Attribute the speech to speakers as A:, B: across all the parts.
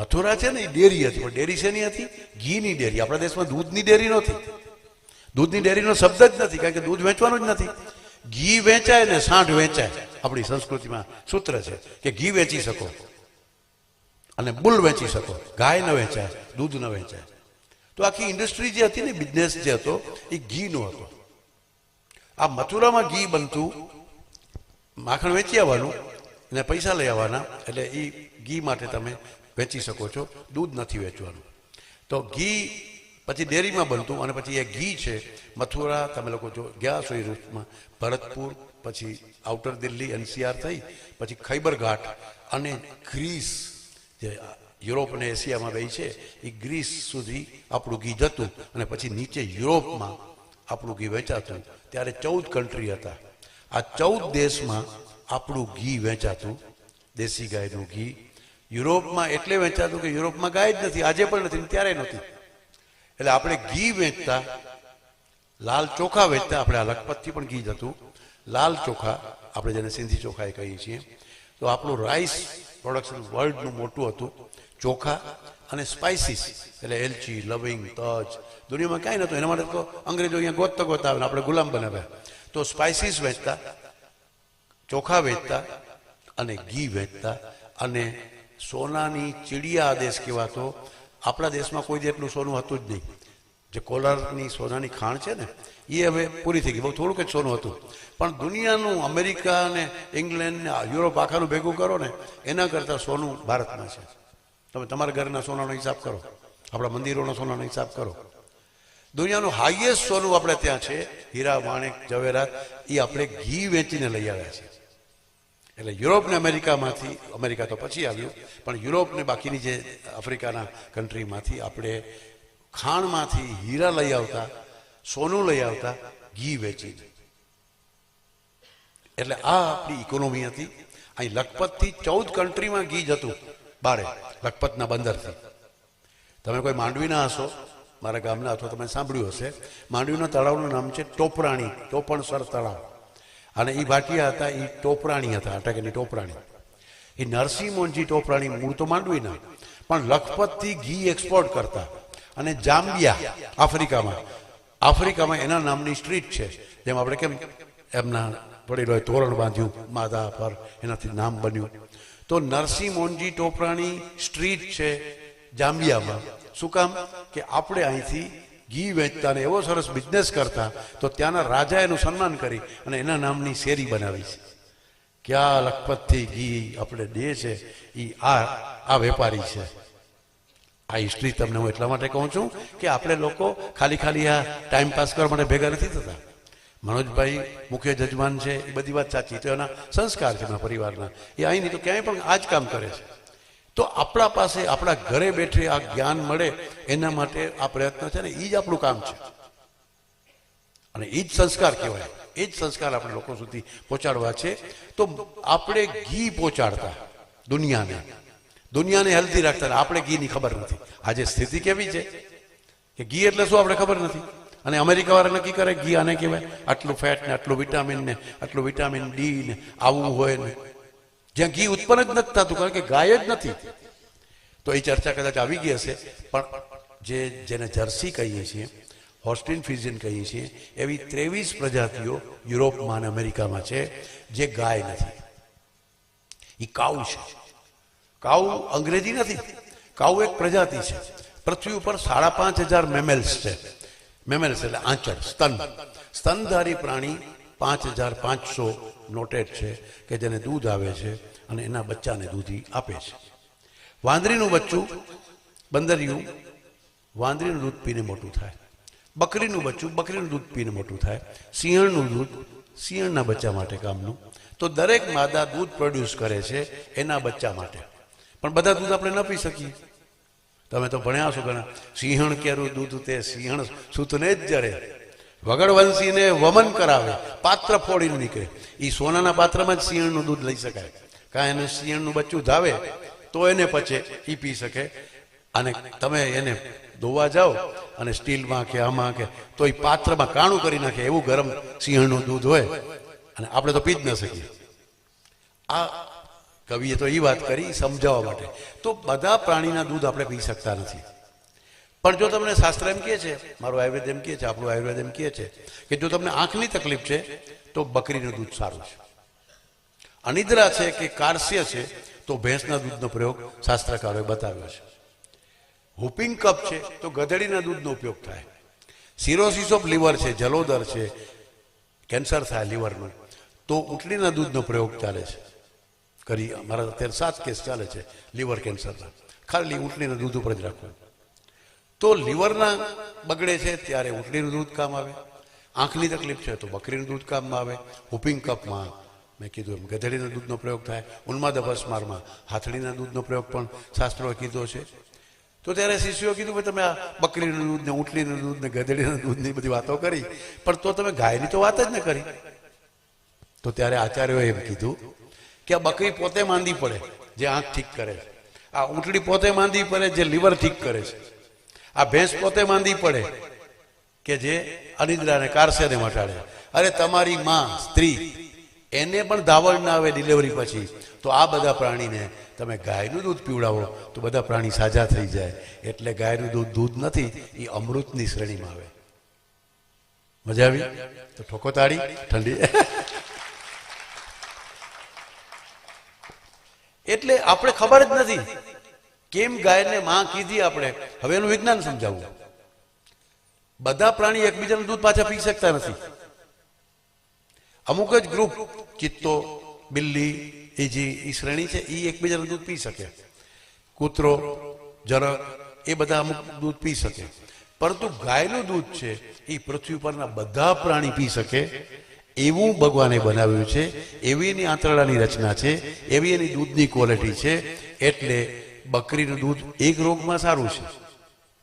A: મથુરા છે ને, એ ડેરી હતી. પણ ડેરી શેની હતી? ઘીની ડેરી. આપણા દેશમાં દૂધની ડેરી નથી દૂધની ડેરીનો શબ્દ જ નથી, કારણ કે દૂધ વેચવાનું જ નથી. ઘી વેચાય ને સાંઠ વેચાય. આપણી સંસ્કૃતિમાં સૂત્ર છે કે ઘી વેચી શકો અને બુલ વેચી શકો. ગાય ન વેચાય, દૂધ ન વેચાય. તો આખી ઇન્ડસ્ટ્રી જે હતી ને, બિઝનેસ જે હતો, એ ઘીનો હતો. આ મથુરામાં ઘી બનતું, માખણ વેચી આવવાનું અને પૈસા લઈ આવવાના, એટલે એ ઘી માટે તમે વેચી શકો છો, દૂધ નથી વેચવાનું. તો ઘી પછી ડેરીમાં બનતું અને પછી એ ઘી છે, મથુરા, તમે લોકો જો ગયા છો એ રૂટમાં, ભરતપુર, પછી આઉટર દિલ્હી, એનસીઆર થઈ, પછી ખૈબર ઘાટ અને ગ્રીસ, જે યુરોપ અને એશિયામાં રહી છે, એ ગ્રીસ સુધી આપણું ઘી જતું અને પછી નીચે યુરોપમાં આપણું ઘી વેચાતું. ત્યારે ચૌદ કન્ટ્રી હતા. આ ચૌદ દેશમાં આપણું ઘી વેચાતું, દેશી ગાયનું ઘી યુરોપમાં એટલે વેચાતું કે યુરોપમાં ગાય જ નથી, આજે પણ નથી ત્યારે નથી. એટલે આપણે ઘી વેચતા, લાલ ચોખા વેચતા, આપણે આ લખપતથી પણ ઘી જતું લાલ ચોખા, આપણે જેને સિંધી ચોખા એ કહીએ છીએ. તો આપણું રાઈસ પ્રોડક્શન વર્લ્ડનું મોટું હતું. ચોખા અને સ્પાઇસીસ એટલે એલચી, લવિંગ, તજ, દુનિયામાં કાંઈ નહોતું. એના માટે તો અંગ્રેજો અહીંયા ગોતતા ગોતતા આવે આપણે ગુલામ બનાવ્યા. તો સ્પાઇસીસ વેચતા, ચોખા વેચતા અને ઘી વેચતા અને સોનાની ચીડિયા દેશ કહેવાતો. આપણા દેશમાં કોઈ જેટલું સોનું હતું જ નહીં. જે કોલારની સોનાની ખાણ છે ને, એ હવે પૂરી થઈ ગઈ. બહુ થોડુંક જ સોનું હતું. પણ દુનિયાનું અમેરિકા ને ઇંગ્લેન્ડ ને યુરોપ આખાનું ભેગું કરો ને, એના કરતાં સોનું ભારતમાં છે. તમે તમારા ઘરના સોનાનો હિસાબ કરો. આપણા મંદિરોનો સોનાનો હિસાબ કરો. દુનિયાનું હાઈએસ્ટ સોનું આપણે ત્યાં છે. હીરા માણેક ઝવેરાત એ આપણે ઘી વેચીને લઈ આવ્યા છે. એટલે યુરોપ ને અમેરિકામાંથી, અમેરિકા તો પછી આવ્યું, પણ યુરોપ ને બાકીની જે આફ્રિકાના કન્ટ્રીમાંથી આપણે ખાણમાંથી હીરા લઈ આવતા, સોનું લઈ આવતા, ઘી વેચી એટલે આ આપણી ઇકોનોમી હતી. અહીં લખપતથી ચૌદ કન્ટ્રીમાં ઘી જતું બારે, લખપતના બંદરથી. તમે કોઈ માંડવીના હશો, મારા ગામના, અથવા તમે સાંભળ્યું હશે, માંડવીના તળાવનું નામ છે ટોપરાણી, ટોપણસર તળાવ. અને એ ભાટિયા હતા એ ટોપરાણી હતા અટકેની ટોપરાણી. એ નરસિંહ મોહનજી ટોપરાણી, મૂળ તો માંડવીના પણ લખપતથી ઘી એક્સપોર્ટ કરતા. અને જાંબિયા આફ્રિકામાં. આફ્રિકામાં એના નામની સ્ટ્રીટ છે, જેમ આપણે કેમ, એમના વડીલોએ તોરણ બાંધ્યું, માદા પર એનાથી નામ બન્યું. તો નરસિંહ મોહનજી ટોપરાણી સ્ટ્રીટ છે જાંબિયામાં. શું કામ? કે આપણે અહીંથી ઘી વેચતા ને એવો સરસ બિઝનેસ કરતા, તો ત્યાંના રાજા એનું સન્માન કરી અને એના નામની શેરી બનાવી છે. ક્યાં લખપતથી ઘી આપણે દે છે એ આ આ વેપારી છે. આ હિસ્ટ્રી તમને હું એટલા માટે કહું છું કે આપણે લોકો ખાલી ખાલી આ ટાઈમ પાસ કરવા માટે ભેગા નથી થતા. મનોજભાઈ મુખ્ય જજમાન છે, એ બધી વાત સાચી તો એના સંસ્કાર છે એના પરિવારના. એ અહીં નહીં તો ક્યાંય પણ આ જ કામ કરે છે. તો આપણા પાસે, આપણા ઘરે બેઠે આ જ્ઞાન મળે, એના માટે આ પ્રયત્ન છે ને એ જ આપણું કામ છે. અને એ જ સંસ્કાર કહેવાય. એ જ સંસ્કાર આપણે લોકો સુધી પહોંચાડવા છે. તો આપણે ઘી પહોંચાડતા દુનિયાને. દુનિયાને હેલ્ધી રાખતા આપણે ઘીની ખબર નથી. આજે સ્થિતિ કેવી છે? કે ઘી એટલે શું આપણે ખબર નથી? અને અમેરિકા વાળા નક્કી કરે, ઘી આને કહેવાય? આટલું ફેટ ને, આટલું વિટામિન ને, આટલું વિટામિન ડી ને, આવું હોય ને. જ્યાં ઘી ઉત્પન્ન જ નથી થતું, કારણ કે ગાય જ નથી. તો એ ચર્ચા કદાચ આવી ગઈ હશે, પણ જે જેને જર્સી કહીએ છીએ હોસ્ટિન ફિઝિન કહીએ છીએ, એવી ત્રેવીસ પ્રજાતિઓ યુરોપમાં અને અમેરિકામાં છે જે ગાય નથી. એ કાઉ છે. કાઉ અંગ્રેજી નથી. કાઉ એક પ્રજાતિ છે. પૃથ્વી ઉપર સાડા પાંચ હજાર મેમેલ્સ છે. મેમેલ્સ એટલે આંચળ, સ્તન. સ્તનધારી પ્રાણી પાંચ હજાર પાંચસો નોટેડ છે કે જેને દૂધ આવે છે અને એના બચ્ચાને દૂધી આપે છે. વાંદરીનું બચ્ચું, બંદરિયું, વાંદરીનું દૂધ પીને મોટું થાય. બકરીનું બચ્ચું, બકરીનું દૂધ પીને મોટું થાય. સિંહણનું દૂધ, સિંહણના બચ્ચા માટે કામનું. તો દરેક માદા દૂધ પ્રોડ્યુસ કરે છે એના બચ્ચા માટે. પણ બધા દૂધ આપણે ન પી શકીએ. તમે તો ભણ્યા છો ઘણા. સિંહણ કેરું દૂધ તે સિંહણ સૂતને જ જરે વગડવંશીને વમન કરાવે, પાત્ર ફોડીને નીકળે. એ સોનાના પાત્રમાં જ સિંહણનું દૂધ લઈ શકાય. કાંઈ એને સિંહણનું બચ્ચું ધાવે, તો એને પચે એ પી શકે. અને તમે એને ધોવા જાઓ અને સ્ટીલમાં કે આમાં કે, તો એ પાત્રમાં કાણું કરી નાખે, એવું ગરમ સિંહણનું દૂધ હોય. અને આપણે તો પી જ ન શકીએ. આ કવિએ તો એ વાત કરી સમજાવવા માટે. તો બધા પ્રાણીના દૂધ આપણે પી શકતા નથી. પણ જો તમને શાસ્ત્ર એમ કહે છે, મારું આયુર્વેદ એમ કહે છે, આપણું આયુર્વેદ એમ કહે છે, કે જો તમને આંખની તકલીફ છે, તો બકરીનું દૂધ સારું છે. અનિદ્રા છે કે કારસ્ય છે, તો ભેંસના દૂધનો પ્રયોગ શાસ્ત્રકારોએ બતાવ્યો છે. હુપિંગ કપ છે, તો ગધેડીના દૂધનો ઉપયોગ થાય. સિરોસિસ ઓફ લીવર છે, જલોદર છે, કેન્સર થાય લીવરનું તો ઊંટણીના દૂધનો પ્રયોગ ચાલે છે. કરી અમારા અત્યારે સાત કેસ ચાલે છે, લીવર કેન્સરના. ખાલી ઊંટણીના દૂધ ઉપર જ રાખવું તો લીવરના બગડે છે, ત્યારે ઊંટણીનું દૂધ કામ આવે. આંખની તકલીફ છે, તો બકરીનું દૂધ કામમાં આવે. હુપિંગ કપમાં મેં કીધું એમ, ગધેડીના દૂધનો પ્રયોગ થાય. ઉન્માદ અપસ્મારમાં હાથડીના દૂધનો પ્રયોગ પણ શાસ્ત્રોએ કીધો છે. તો ત્યારે શિષ્યો કીધું, ભાઈ, તમે આ બકરીનું દૂધ ને ઊંટણીનું દૂધ ને ગધેડીના દૂધની બધી વાતો કરી. પણ તો તમે ગાયની તો વાત જ ન કરી. તો ત્યારે આચાર્યોએ એમ કીધું કે આ બકરી પોતે માંદી પડે, જે આંખ ઠીક કરે છે. આ ઊંટડી પોતે માંદી પડે, જે લીવર ઠીક કરે છે. આ ભેંસ પોતે માંદી પડે કે જે અનિદ્રાને કારસેને મટાડે. અરે તમારી માં, સ્ત્રી, એને પણ ધાવળ ના આવે ડિલિવરી પછી, તો આ બધા પ્રાણીને તમે ગાયનું દૂધ પીવડાવો, તો બધા પ્રાણી સાજા થઈ જાય. એટલે ગાયનું દૂધ દૂધ નથી એ અમૃતની શ્રેણીમાં આવે. મજા આવી? તો ઠોકો તાળી, ઠંડી. એટલે આપણે ખબર જ નથી કેમ ગાયને માં કીધી આપણે? હવે એનું વિજ્ઞાન સમજાવવું બધા પ્રાણી એકબીજાનું દૂધ પાછા પી શકતા નથી. અમુક જ ગ્રુપ ચિત્તો, બિલ્લી, એ જે એ શ્રેણી છે એ એકબીજાનું દૂધ પી શકે. કૂતરો જરક એ બધા અમુક દૂધ પી શકે. પરંતુ ગાયનું દૂધ છે એ પૃથ્વી પરના બધા પ્રાણી પી શકે. એવું ભગવાને બનાવ્યું છે, એવી એની આંતરડાની રચના છે, એવી એની દૂધની ક્વોલિટી છે, એટલે બકરીનું દૂધ એક રોગમાં સારું છે.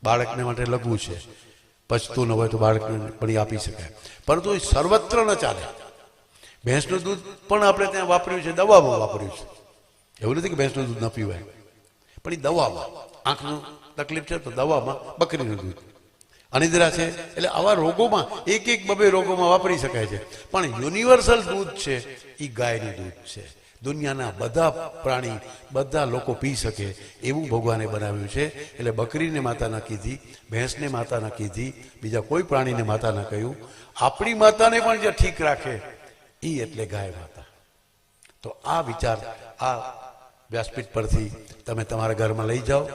A: બાળકને માટે લઘુ છે. પચતું ન હોય તો બાળકને પણ આપી શકાય. પરંતુ એ સર્વત્ર ન ચાલે. ભેંસનું દૂધ પણ આપણે ત્યાં વાપર્યું છે દવામાં વાપર્યું છે. એવું નથી કે ભેંસનું દૂધ ન પીવાય. પણ એ દવામાં, આંખનું તકલીફ છે તો દવામાં બકરીનું દૂધ. અનિદ્રા છે એટલે આવા રોગોમાં, એક એક બબે રોગોમાં વાપરી શકાય છે. પણ યુનિવર્સલ દૂધ છે એ ગાયનું દૂધ છે. દુનિયાના બધા પ્રાણી, બધા લોકો પી શકે એવું ભગવાને બનાવ્યું છે. એટલે બકરીને માતા ન કીધી, ભેંસને માતા ન કીધી, બીજા કોઈ પ્રાણીને માતા ના કહ્યું. આપણી માતાને પણ જે ઠીક રાખે એ એટલે ગાય માતા. તો આ વિચાર આ વ્યાસપીઠ પરથી તમે તમારા ઘરમાં લઈ જાઓ.